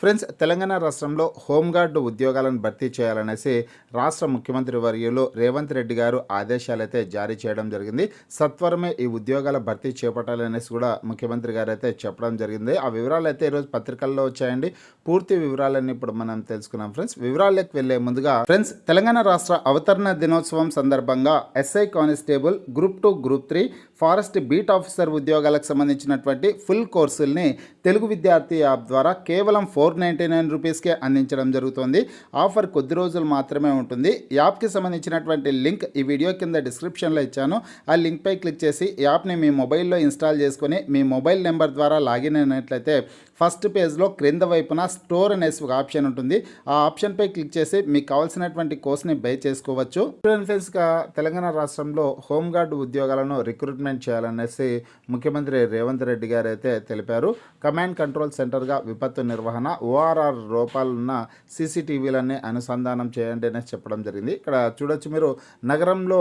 Friends Telangana రాష్ట్రంలో home guard ఉద్యోగాలను భర్తీ చేయాలనేసి రాష్ట్ర ముఖ్యమంత్రి వర్యులు రేవంత్ రెడ్డి గారు ఆదేశాలైతే జారీ చేయడం జరిగింది. సత్వరమే ఈ ఉద్యోగాల భర్తీ చేపట్టాలనేసి కూడా ముఖ్యమంత్రి గారు అయితే చెప్పడం జరిగింది. ఆ వివరాలు అయితే ఈరోజు పత్రికల్లో వచ్చాయండి. పూర్తి వివరాలన్నీ ఇప్పుడు మనం తెలుసుకున్నాం ఫ్రెండ్స్. వివరాల్లోకి వెళ్ళే ముందుగా ఫ్రెండ్స్ తెలంగాణ రాష్ట్ర అవతరణ దినోత్సవం సందర్భంగా SI constable group two group three forest beat officer ఉద్యోగాలకు సంబంధించినటువంటి ఫుల్ కోర్సుల్ని తెలుగు విద్యార్థి యాప్ ద్వారా కేవలం ఫోర్ నైంటీ నైన్ రూపీస్కే అందించడం జరుగుతుంది. ఆఫర్ కొద్ది రోజులు మాత్రమే ఉంటుంది. యాప్కి సంబంధించినటువంటి లింక్ ఈ వీడియో కింద డిస్క్రిప్షన్లో ఇచ్చాను. ఆ లింక్పై క్లిక్ చేసి యాప్ని మీ మొబైల్లో ఇన్స్టాల్ చేసుకొని మీ మొబైల్ నెంబర్ ద్వారా లాగిన్ అయినట్లయితే ఫస్ట్ పేజ్లో క్రింద వైపున స్టోర్ అనేసి ఒక ఆప్షన్ ఉంటుంది. ఆ ఆప్షన్పై క్లిక్ చేసి మీకు కావాల్సినటువంటి కోర్స్ని బై చేసుకోవచ్చు. ఫ్రెండ్స్గా తెలంగాణ రాష్ట్రంలో హోంగార్డ్ ఉద్యోగాలను రిక్రూట్మెంట్ చేయాలనేసి ముఖ్యమంత్రి రేవంత్ రెడ్డి గారు అయితే తెలిపారు. కమాండ్ కంట్రోల్ సెంటర్గా విపత్తు నిర్వహణ ఓఆర్ఆర్ రూపాలున్న సీసీటీవీలన్నీ అనుసంధానం చేయండి అనేసి చెప్పడం జరిగింది. ఇక్కడ చూడొచ్చు మీరు నగరంలో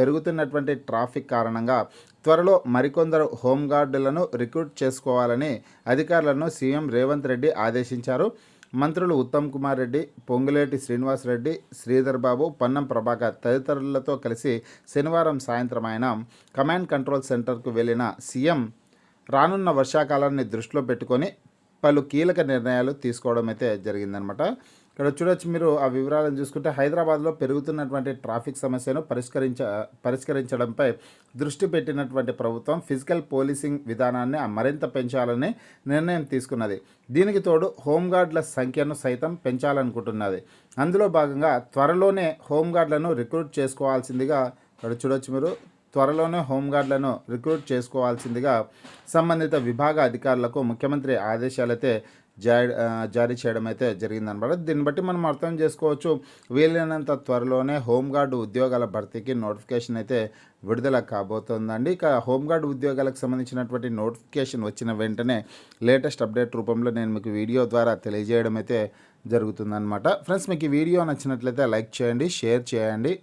పెరుగుతున్నటువంటి ట్రాఫిక్ కారణంగా త్వరలో మరికొందరు హోంగార్డులను రిక్రూట్ చేసుకోవాలని అధికారులను సీఎం రేవంత్ రెడ్డి ఆదేశించారు. మంత్రులు ఉత్తమ్ కుమార్ రెడ్డి పొంగులేటి శ్రీనివాస్ రెడ్డి శ్రీధర్ బాబు పొన్నం ప్రభాకర్ తదితరులతో కలిసి శనివారం సాయంత్రం ఆయన కమాండ్ కంట్రోల్ సెంటర్కు వెళ్ళిన సీఎం రానున్న వర్షాకాలాన్ని దృష్టిలో పెట్టుకొని పలు కీలక నిర్ణయాలు తీసుకోవడం అయితే జరిగిందనమాట ఇక్కడ చూడొచ్చు మీరు ఆ వివరాలను చూసుకుంటే హైదరాబాద్లో పెరుగుతున్నటువంటి ట్రాఫిక్ సమస్యను పరిష్కరించ పరిష్కరించడంపై దృష్టి పెట్టినటువంటి ప్రభుత్వం ఫిజికల్ పోలీసింగ్ విధానాన్ని మరింత పెంచాలని నిర్ణయం తీసుకున్నది. దీనికి తోడు హోంగార్డుల సంఖ్యను సైతం పెంచాలనుకుంటున్నది. అందులో భాగంగా త్వరలోనే హోంగార్డులను రిక్రూట్ చేసుకోవాల్సిందిగా ఇక్కడ చూడొచ్చు మీరు. త్వరలోనే హోంగార్డులను రిక్రూట్ చేసుకోవాల్సిందిగా సంబంధిత విభాగ అధికారులకు ముఖ్యమంత్రి ఆదేశాలైతే జారీ జారీ చేయడం అయితే జరిగిందనమాట దీన్ని బట్టి మనం అర్థం చేసుకోవచ్చు వీలైనంత త్వరలోనే హోంగార్డు ఉద్యోగాల భర్తీకి నోటిఫికేషన్ అయితే విడుదల కాబోతోందండి. ఇక హోంగార్డు ఉద్యోగాలకు సంబంధించినటువంటి నోటిఫికేషన్ వచ్చిన వెంటనే లేటెస్ట్ అప్డేట్ రూపంలో నేను మీకు వీడియో ద్వారా తెలియజేయడం అయితే జరుగుతుందన్నమాట. ఫ్రెండ్స్ మీకు ఈ వీడియో నచ్చినట్లయితే లైక్ చేయండి షేర్ చేయండి.